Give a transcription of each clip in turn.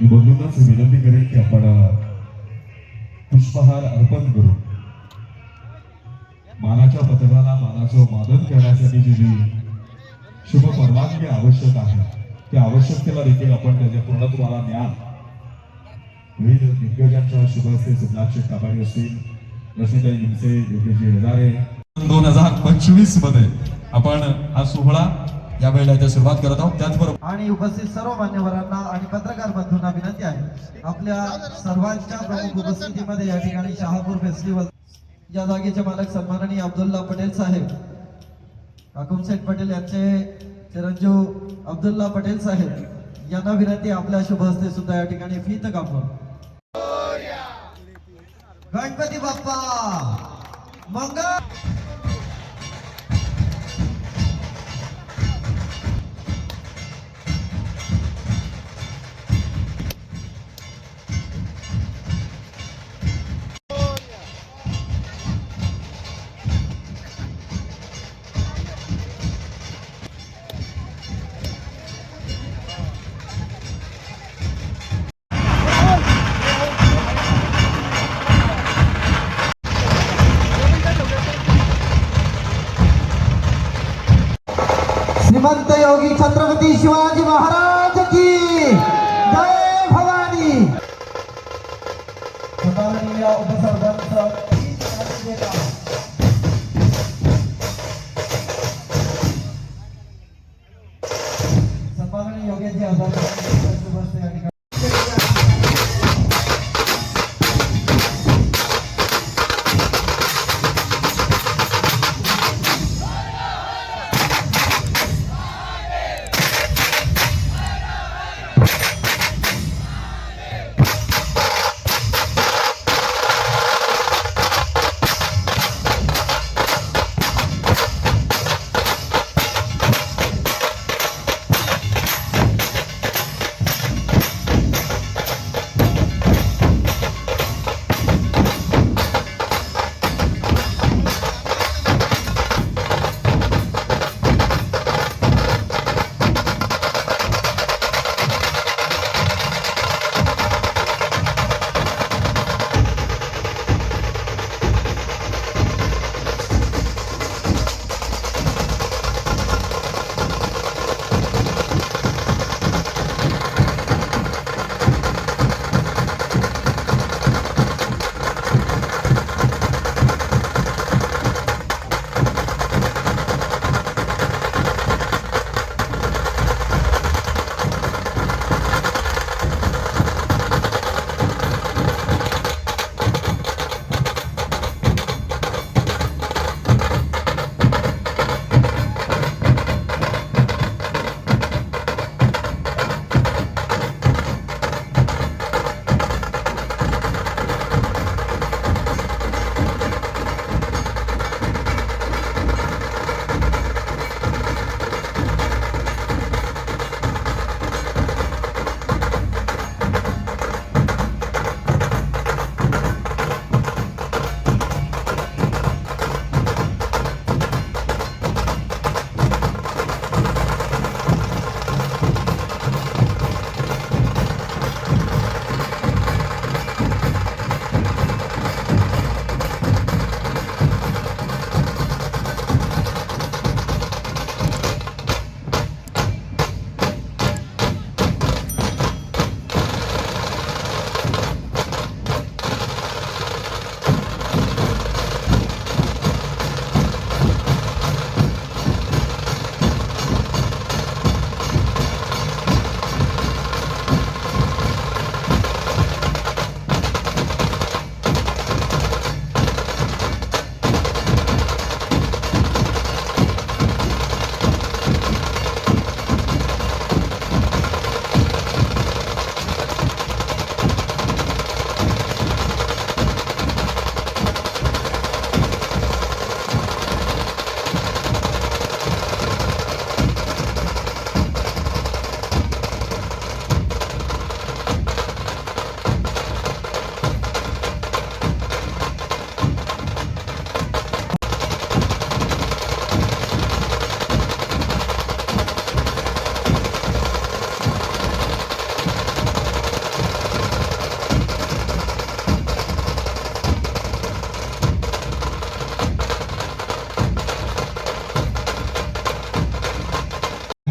मी बंधूंनाच विनंती करेन की आपण पुष्पहार अर्पण करू. मानाच्या पथकाला मानाचं मादन करण्यासाठी जी जी शुभ परवानगी आवश्यक आहे त्या आवश्यकतेला देखील आपण त्याच्या पूर्णत्वाला ज्ञान. विविध दिग्गजांच्या शुभ हस्ते सुमनाथ काबाडी असतील रश्मीताई निमसे योगेशजी हजारे. दोन हजार पंचवीसमध्ये आपण हा सोहळा या वेळेला इथे सुरुवात करत आहोत. त्याचबरोबर आणि उपस्थित सर्व मान्यवरांना आणि पत्रकार बंधूंना विनंती आहे. आपल्या सर्वांच्या प्रमुख उपस्थितीमध्ये या ठिकाणी शहापूर फेस्टिवल या जागेचे मालक सन्माननीय अब्दुल्ला पटेल साहेब काकुमसेठ पटेल यांचे चिरंजीव अब्दुल्ला पटेल साहेब यांना विनंती आपल्या शुभ हस्ते सुद्धा या ठिकाणी फीत कापून. गणपती बाप्पा! मंगळ संत योगी छत्रपती शिवाजी महाराज की जय भवानी। सन्माननीय उपसरपंच सन्माननीय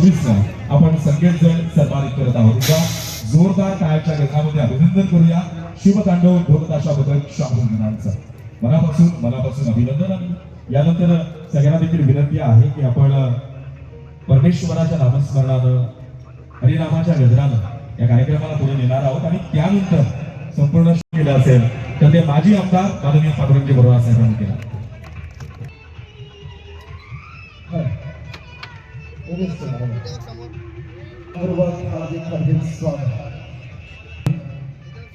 पंचवीस आपण संकेत जण सन्मानित करत आहोत. जोरदार टाळ्याच्या गजरामध्ये अभिनंदन करूया. शिवतांडव ढोलताशाबद्दल शाहू गणांचं मनापासून मनापासून अभिनंदन आणि यानंतर सगळ्यांना देखील विनंती आहे की आपण परमेश्वराच्या नामस्मरणानं हरिनामाच्या गजरानं या कार्यक्रमाला पुढे नेणार आहोत आणि त्यानंतर संपूर्ण केलं असेल तर ते माजी आमदार माननीय पांडुरंगी बरोबर साहेबांनी केलं.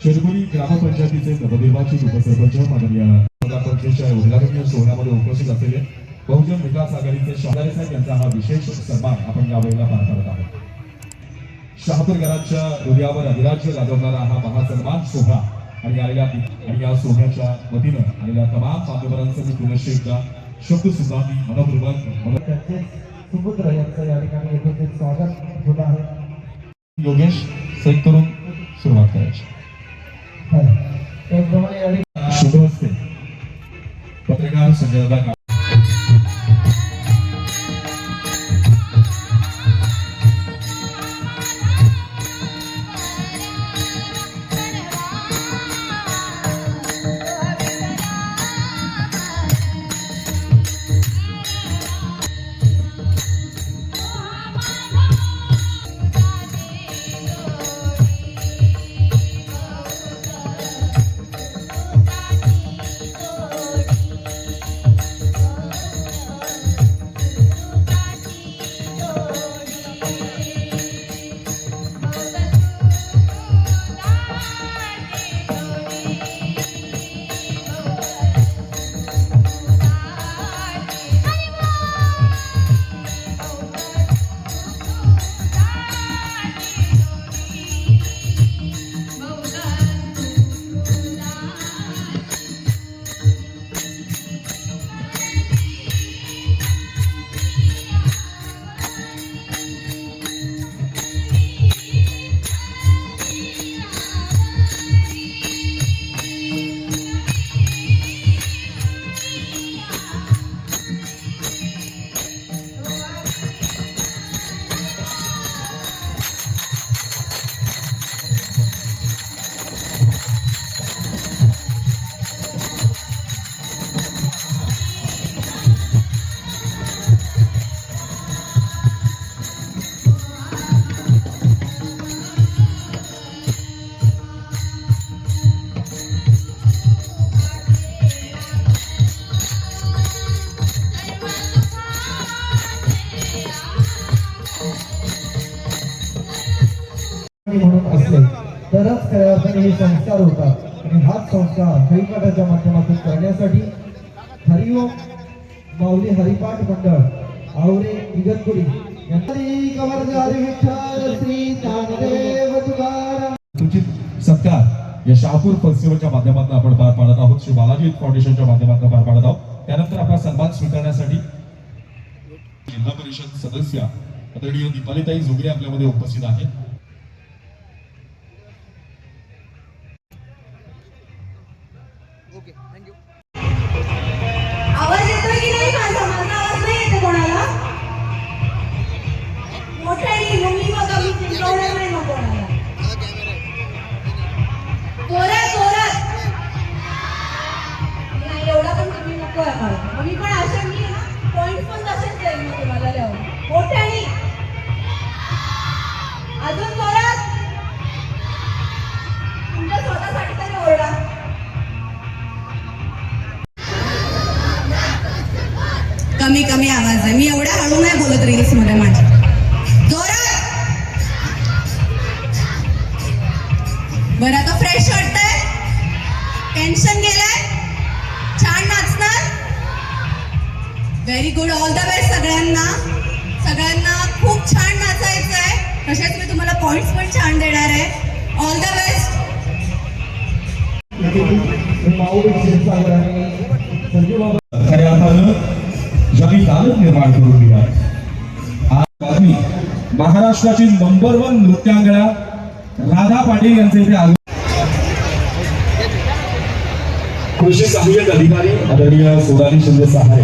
शेरपुरी ग्रामपंचायतीचे नवनिर्वाचित उपसरपंच माननीय नगरपंचायतच्या उद्घाटनीय सोहळ्यामध्ये उपस्थित असलेले बहुजन विकास आघाडीचे शहादारे साहेब यांचा हा विशेष सन्मान आपण यावेळेला पार पाडत आहोत. शहापूरकरांच्या हृदयावर अधिराज्य गाजवणारा हा महासन्मान सोहळा आणि आलेल्या आणि या सोहळ्याच्या वतीनं आलेल्या तमाम मान्यवरांचं मी पुनश्च एकदा शब्द सुद्धा मी मनपूर्वक सुपुत्र यांचं या ठिकाणी एकत्रित स्वागत होत आहे. योगेश सही करून सुरुवात करायची. त्याचप्रमाणे या ठिकाणी शुभ असते पत्रकार संजय असले तरच खऱ्या अर्थाने हे संस्कार होतात. आणि हाच संस्कार हरिपाठाच्या माध्यमातून करण्यासाठी हरिओम माऊली हरिपाठ मंडळ आवरे इगतपुरी सत्कार या शहापूर फेस्टिवलच्या माध्यमातून आपण पार पाडत आहोत. श्री बालाजी फाउंडेशनच्या माध्यमातून पार पाडत आहोत. त्यानंतर आपला सन्मान स्वीकारण्यासाठी जिल्हा परिषद सदस्य आदरणीय दीपालीताई जोगले आपल्यामध्ये उपस्थित आहेत. कमी कमी आवाज आहे. मी एवढ्या हळू नाही बोलत रील्समध्ये माझ्या. जोरात! बरं आता फ्रेश वाटतंय? टेन्शन गेलंय? छान नाचणार very good all the best सगळ्यांना. सगळ्यांना खूप छान नाचायचं आहे तसेच मी तुम्हाला पॉइंट्स पण छान देणार आहे. ऑल द बेस्ट खऱ्या अर्थानं नागरिक आनंद निर्माण करून दिला. आज बातमी महाराष्ट्राची नंबर वन नृत्यांगणा राधा पाटील यांचे इथे आग कृषी सहाय्यक अधिकारी आदरणीय सोनाली शिंदे सहाय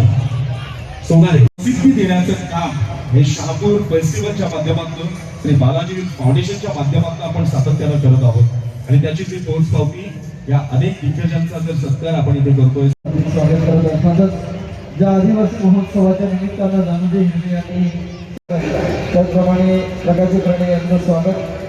सोनाली. प्रसिद्धी देण्याचं काम हे शहापूर फेस्टिवलच्या माध्यमातून श्री बालाजी फाउंडेशनच्या माध्यमातून आपण सातत्यानं करत आहोत. आणि त्याची जी पोहोच पावती या अनेक दिग्गजांचा जर सत्कार आपण इथे करतोय. स्वागत करत. असतात ज्या आदिवासी महोत्सवाच्या निमित्तानं नामदेव हिंदी यांनी त्याचप्रमाणे प्रकाश प्रणे यांचं स्वागत.